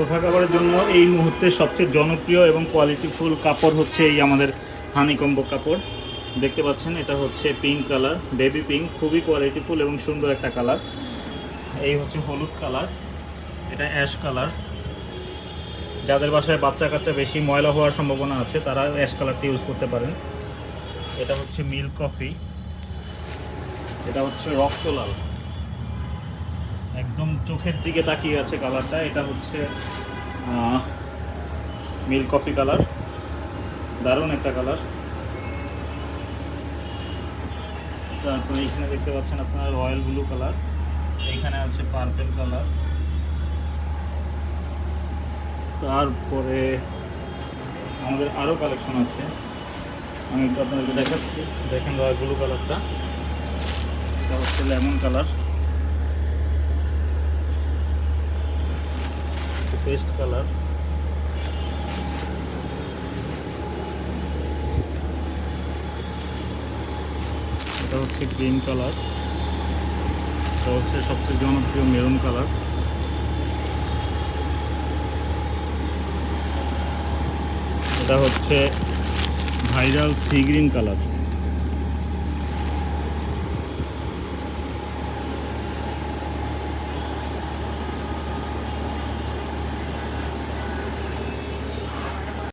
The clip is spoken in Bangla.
সোফা কাপড়ের জন্য এই মুহূর্তে সবচেয়ে জনপ্রিয় এবং কোয়ালিটিফুল কাপড় হচ্ছে এই আমাদের হানিকম্বো কাপড়। দেখতে পাচ্ছেন, এটা হচ্ছে পিঙ্ক কালার বেবি পিঙ্ক খুবই কোয়ালিটিফুল এবং সুন্দর একটা কালার এই হচ্ছে হলুদ কালার এটা অ্যাশ কালার যাদের বাসায় বাচ্চা কাচ্চা বেশি ময়লা হওয়ার সম্ভাবনা আছে, তারা অ্যাশ কালারটি ইউজ করতে পারেন। এটা হচ্ছে মিল্ক কফি এটা হচ্ছে রক্ত লাল একদম চোখের দিকে তাকিয়ে আছে কালারটা এটা হচ্ছে মিল্ক কফি কালার দারুণ একটা কালার তারপরে এখানে দেখতে পাচ্ছেন আপনার রয়্যাল ব্লু কালার এখানে আছে পার্পেল কালার তারপরে আমাদের আরও কালেকশন আছে। আমি একটু আপনাদেরকে দেখাচ্ছি। দেখেন রয়্যাল ব্লু কালারটা এটা হচ্ছে লেমন কালার পেস্ট কালার। এটা হচ্ছে গ্রিন কালার। এটা হচ্ছে সবচেয়ে জনপ্রিয় মেরুন কালার। এটা হচ্ছে ভাইরাল সি গ্রিন কালার।